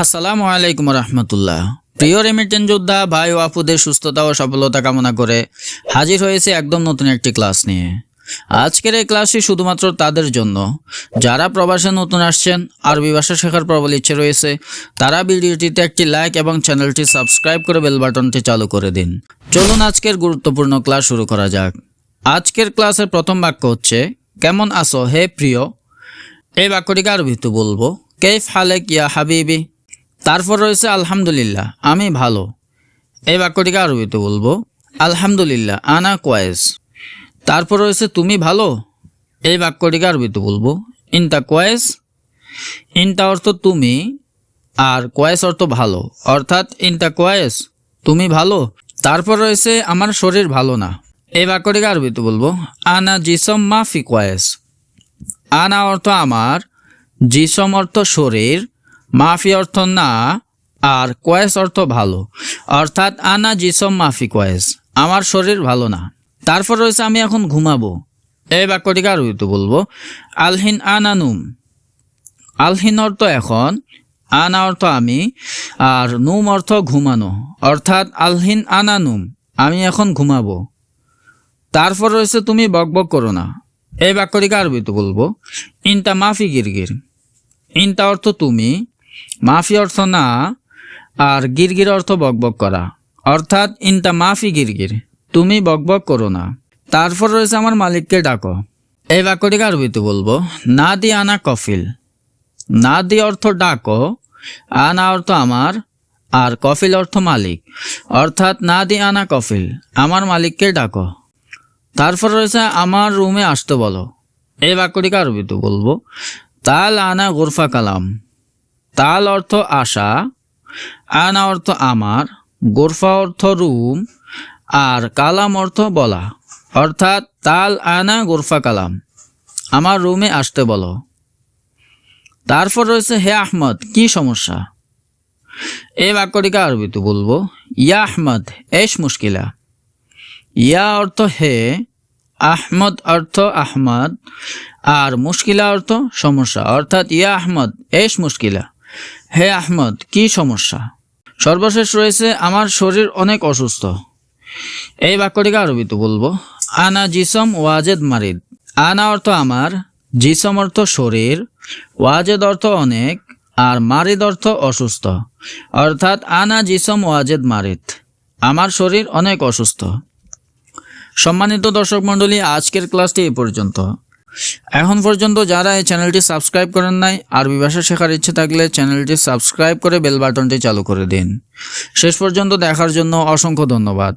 আসসালামু আলাইকুম রহমতুল্লাহ। প্রিয় রেমিটেন যোদ্ধা, ভাই ও আপুদের সুস্থতা ও সফলতা কামনা করে হাজির হয়েছে একদম নতুন একটি ক্লাস নিয়ে। আজকের এই ক্লাসটি শুধুমাত্র তাদের জন্য। যারা প্রবাসে নতুন আসছেন, আরবি ভাষা শেখার প্রবল ইচ্ছে রয়েছে, তারা ভিডিওটিতে একটি লাইক এবং চ্যানেলটি সাবস্ক্রাইব করে বেল বাটনটি চালু করে দিন। চলুন আজকের গুরুত্বপূর্ণ ক্লাস শুরু করা যাক। আজকের ক্লাসের প্রথম বাক্য হচ্ছে, কেমন আছো? হে প্রিয়। এই বাক্যটিকে আরবিতে বলব, কেফ হালেক ইয়া হাবিবি? তারপর রয়েছে আলহামদুলিল্লাহ, আমি ভালো। এই বাক্যটিকে আরবিতে বলব, আলহামদুলিল্লাহ, আনা কোয়েস তারপর রয়েছে তুমি ভালো, এই বাক্যটিকে আরবিতে বলব, ইনতা কোয়েস ইনতা অর্থ তুমি, আর কোয়েস অর্থ ভালো। অর্থাৎ ইনতা কোয়েস তুমি ভালো। তারপর রয়েছে আমার শরীর ভালো না। এই বাক্যটিকে আরবিতে বলব, আনা জিসম মাফি কোয়েস আনা অর্থ আমার, জিসম অর্থ শরীর মাফি অর্থ না, আর কয়েস অর্থ ভালো। অর্থাৎ আনা জিসম মাফি কয়েস। আমার শরীর ভালো না। তারপর রয়েছে আমি এখন ঘুমাবো। এই বাক্যটিকে আর তো বলব। আলহিন আনানুম আলহিন অর্থ এখন, আনা অর্থ আমি, আর নুম অর্থ ঘুমানো। অর্থাৎ আলহিন আনানুম আমি এখন ঘুমাবো। তারপর রয়েছে তুমি বকবক করো না। এই বাক্যটিকে আরবিতে বলব। ইনটা মাফি গিরগির। ইনটা অর্থ তুমি মাফি অর্থ না, আর গিরগির অর্থ বকবক করা। অর্থাৎ, ইনটা মাফি গিরগির। তুমি বকবক করো না। তারপর রয়েছে আমার মালিককে ডাকো। এই বাক্যটিকে আরবিতে বলব? না দি আনা কফিল। না দি অর্থ ডাকো, আনা অর্থ আমার, আর কফিল অর্থ মালিক। অর্থাৎ, না দি আনা কফিল। আমার মালিককে ডাকো। তারপর রয়েছে, আমার রুমে আসতে বলো। এই বাক্যটিকে আরবিতে বলব? তাল আনা গোরফা কালাম। তাল অর্থ আশা, আনা অর্থ আমার, গোরফা অর্থ রুম, আর কালাম অর্থ বলা। অর্থাৎ তাল, আনা, গোরফা, কালাম। আমার রুমে আসতে বলো। তারপর রয়েছে, হে আহমদ, কি সমস্যা? এই বাক্যটিকে আরবিতে বলব, ইয়া আহমদ, এস মুশকিলা। ইয়া অর্থ হে, আহমদ অর্থ আহমদ, আর মুশকিলা অর্থ সমস্যা। অর্থাৎ ইয়া আহমদ, এস মুশকিলা। হে আহমদ, কি সমস্যা? সর্বশেষ রয়েছে, আমার শরীর অনেক অসুস্থ। এই বাক্যটিকে আরবিতে বলব, আনা জিসম ওয়াজেদ মারিদ। আনা অর্থ আমার, জিসম অর্থ শরীর, ওয়াজেদ অর্থ অনেক, আর মারিদ অর্থ অসুস্থ। অর্থাৎ আনা জিসম ওয়াজেদ মারিদ। আমার শরীর অনেক অসুস্থ। সম্মানিত দর্শক মণ্ডলী, আজকের ক্লাসটি এই পর্যন্ত। এখন পর্যন্ত যারা এই চ্যানেলটি সাবস্ক্রাইব করেন নাই, আরবি ভাষা শেখার ইচ্ছে থাকলে চ্যানেলটি সাবস্ক্রাইব করে বেল বাটনটি চালু করে দিন। শেষ পর্যন্ত দেখার জন্য অসংখ্য ধন্যবাদ।